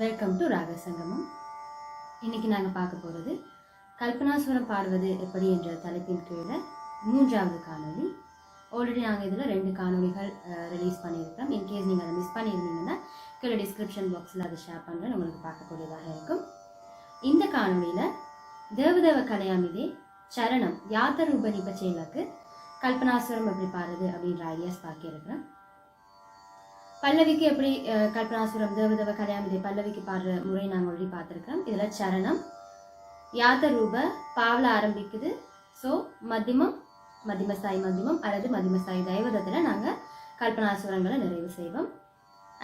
Welcome to ராக சங்கமம் இன்னைக்கு நாங்கள் பார்க்க போகிறது கல்பனாசுரம் பாடுவது எப்படி என்ற தலைப்பின் கீழே மூன்றாவது காணொலி ஆல்ரெடி நாங்கள் இதில் ரெண்டு காணொலிகள் ரிலீஸ் பண்ணியிருக்கோம் இன்கேஸ் நீங்கள் அதை மிஸ் பண்ணியிருந்தீங்கன்னா கீழே டிஸ்கிரிப்ஷன் பாக்ஸில் அதை ஷேர் பண்ணுறேன் உங்களுக்கு பார்க்கக்கூடியதாக இருக்கும். இந்த காணொலியில் தேவதேவ கலையாமிதே சரணம் யாத்த ரூப நிபச்சேலாக்கு கல்பனாசுரம் எப்படி பாடுறது அப்படின்ற ஐடியாஸ் பார்க்க இருக்கிறேன் பல்லவிக்கு எப்படி கல்பனாசுரம் தேவதேவ கல்யாமிதை பல்லவிக்கு பாடுற முறை நாங்கள் ஒழி பார்த்துருக்கோம் இதில் சரணம். யாத்த ரூப பாவல ஆரம்பிக்குது. ஸோ மத்தியமம் மதிமசாய் மத்தியமம் அல்லது மதிமசாய் தைவதத்தில் நாங்கள் கல்பனாசுரங்களை நிறைவு செய்வோம்.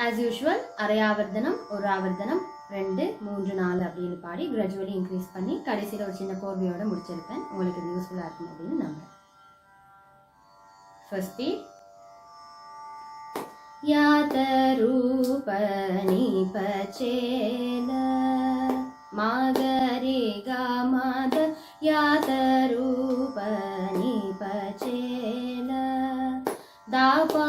ஆஸ் யூஷுவல் அரை ஆவர்த்தனம் ஒரு ஆவர்த்தனம் ரெண்டு மூன்று நாலு அப்படின்னு பாடி கிராஜுவலி இன்க்ரீஸ் பண்ணி கடைசியில் ஒரு சின்ன கோர்வையோட முடிச்சிருப்பேன். உங்களுக்கு இது யூஸ்ஃபுல்லாக இருக்கும் அப்படின்னு நம்புகிறேன் ஃபர்ஸ்ட் பீட் यातरूपनिपचेल मागरे गामाद यातरूपनिपचेल दापा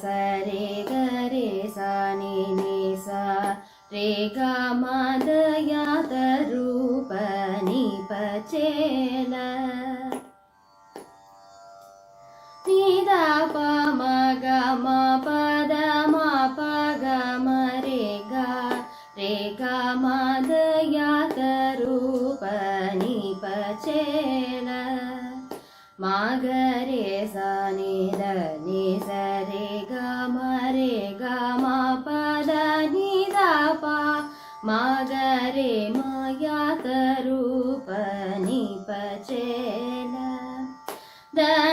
रे करे सा नि सा रे का मादया करूपनि पचेलिदा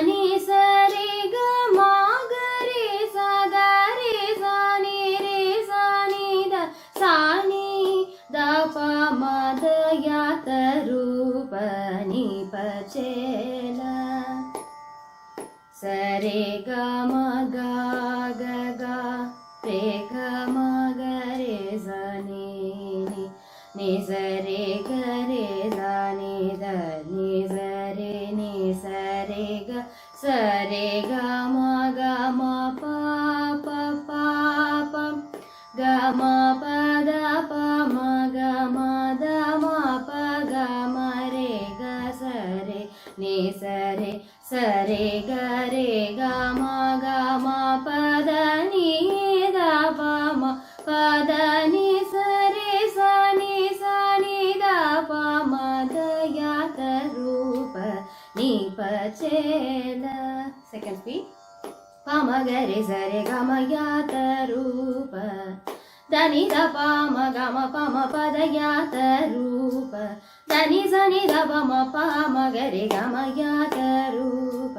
नि स रे ग म ग स ग रे स द सा नि द प म द यात रूप नि प चेल सरे ग రే గా మా గా మా పా పా పా పా గా మా పద పా మా గా మా ద మా ప గా మా రే గా సరే నే సరే సరే గా రే గా మా గా మా పద నీ దా పా మా పద నీ సరే సాని సాని దా పా మా దయా రూప నీ పచేదా ಸೆಕೆಂಡ್ ಪಿ ಪಾಮ ಗರಿ ಸರಿ ಗಮ ಯಾತ ರೂಪ ಧನಿ ದ ಪಾಮ ಗಮ ಪಮ ಪದ ಯಾತ ರೂಪ ಧನಿ ಸನಿ ದ ಪಮ ಪಾಮ ಗರಿ ಗಮ ಯಾತ ರೂಪ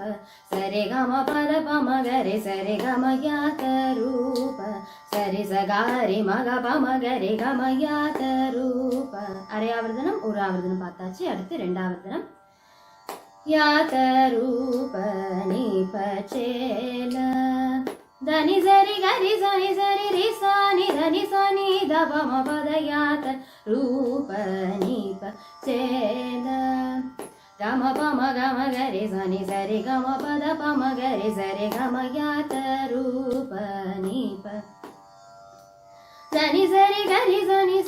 ಸರಿ ಗಮ ಪದ ಪಮ ಗರಿ ಸರಿ ಗಮ ಯಾತ ರೂಪ ಸರಿ ಸಗಾರಿ மக பம கரி கமயாத ரூப அரை ஆவர்தனம் ஒரு ஆவர்தனம் பார்த்தாச்சு அடுத்து ரெண்டாவர்தனம் యాతరూపని పచేల ధని జరి గరి జని జరి రిసాని ధని సని దమ పదయాత రూపని పచేల గమ పమ గమ గరి సని సరి గమ పద పమ గరి సరి గమ యాత రూపని పని సరి గరి సని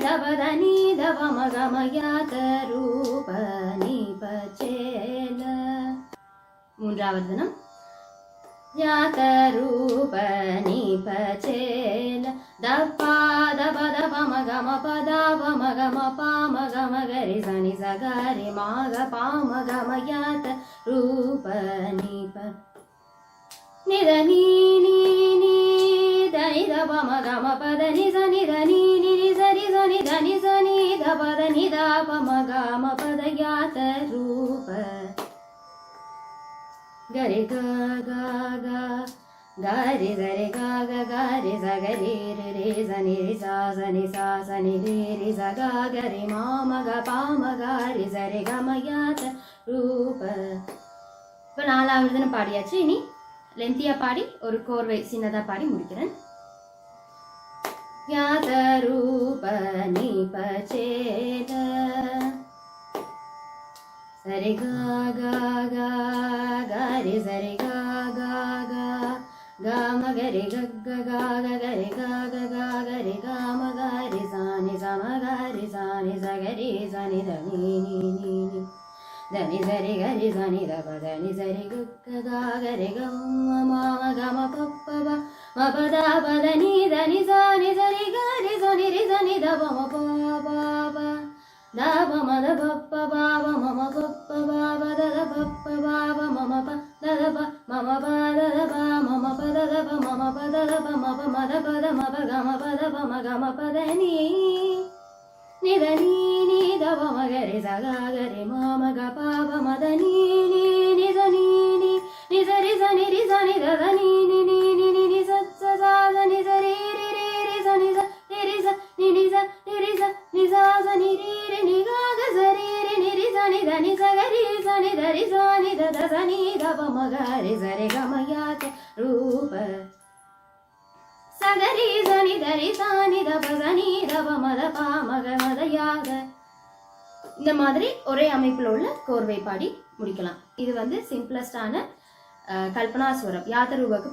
ధవదని ధవ మగమయాకరూప నిపచేల మూన్రావర్ధనం యాకరూప నిపచేల దపాదపదపమగమ పదాపమగమ పామగమగరి సని సగరి మాగ పామగమయాత రూప నిప నిదని నీ నీ దని దపమగమ పద నిజ నిదని గరి గా గా గా గారి జరి గాగ గారి జగరి రి జని రి జని సాసని రి రి జగా గరి మామగ பாமக ரி ஜரி கமயாத ரூப இப்போ நாலாவது தினம் பாடியாச்சு இனி லென்த்தியாக பாடி ஒரு கோர்வை சின்னதாக பாடி முடிக்கிறேன் யாத ரூப நிபச்சேத సరి గా గా గరి సరి గా గా గా గామ గరి గగ్గ గా గరి గా గా గరి గామ గారి సాని సమ గారి సాని సగరి సని దని నీ దని సరి గరి సని దప దని సరి గుక్క గా గరి గమ్మ మామ గమ పప్ప మపద పదని దని సాని సరి గరి సని రి సని దప మప ప మద ప బావ మమ పప్ప బావ దద పప్ప బావ మమ ప దద ప మమ ప దద ప మమ ప దద ప మమ ప దద ప మ ప మద పద మ ప గమ పద ప మ గమ ద నీ నిద నీ నీ దవ మగరి సగా గరి మామ గ పాప మద నీ నీ నీ रि सा नि ध ध स नि இந்த மாதிரி ஒரே அமைப்பில் உள்ள கோர்வை பாடி முடிக்கலாம். இது வந்து சிம்பிளஸ்டான கல்பனா ஸ்வரம்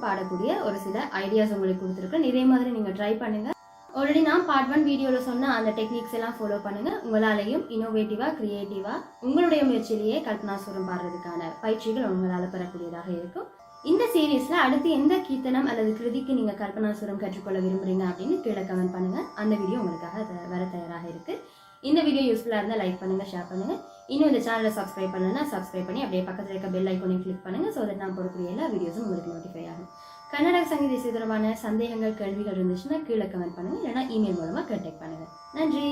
பாடக்கூடிய ஒரு சில ஐடியாஸ் உங்களுக்கு கொடுத்துருக்கேன். இதே மாதிரி நீங்கள் ட்ரை பண்ணுங்கள் ஆல்ரெடி நான் பார்ட் ஒன் வீடியோவில் சொன்ன அந்த டெக்னிக்ஸ் எல்லாம் ஃபாலோ பண்ணுங்கள் உங்களாலேயும் இனோவேட்டிவாக க்ரியேட்டிவாக உங்களுடைய முயற்சியிலேயே கல்பனாசுரம் பாடுறதுக்கான பயிற்சிகள் உங்களால் பெறக்கூடியதாக இருக்கும். இந்த சீரீஸில் அடுத்து எந்த கீர்த்தனம் அல்லது கிருதிக்கு நீங்கள் கல்பனாசுரம் கற்றுக்கொள்ள விரும்புறீங்க அப்படின்னு கீழே கமெண்ட் பண்ணுங்க. அந்த வீடியோ உங்களுக்காக த- வர தயாராக இருக்குது இந்த வீடியோ யூஸ்ஃபுல்லாக இருந்தால் லைக் பண்ணுங்கள் ஷேர் பண்ணுங்க. இன்னும் இந்த சேனலை சப்ஸ்கிரைப் பண்ணலன்னா சப்ஸ்கிரைப் பண்ணி அப்படியே பக்கத்தில் இருக்க பெல் ஐக்கோனையும் கிளிக் பண்ணுங்கள் ஸோ தட் நான் போடக்கூடிய எல்லா வீடியோஸும் உங்களுக்கு நோட்டிஃபை ஆகும். கன்னட சங்கீத தொடர்பான சந்தேகங்கள் கேள்விகள் இருந்துச்சுன்னா கீழே கமெண்ட் பண்ணுங்க. இல்லைன்னா இமெயில் மூலமா கான்டாக்ட் பண்ணுங்க. நன்றி.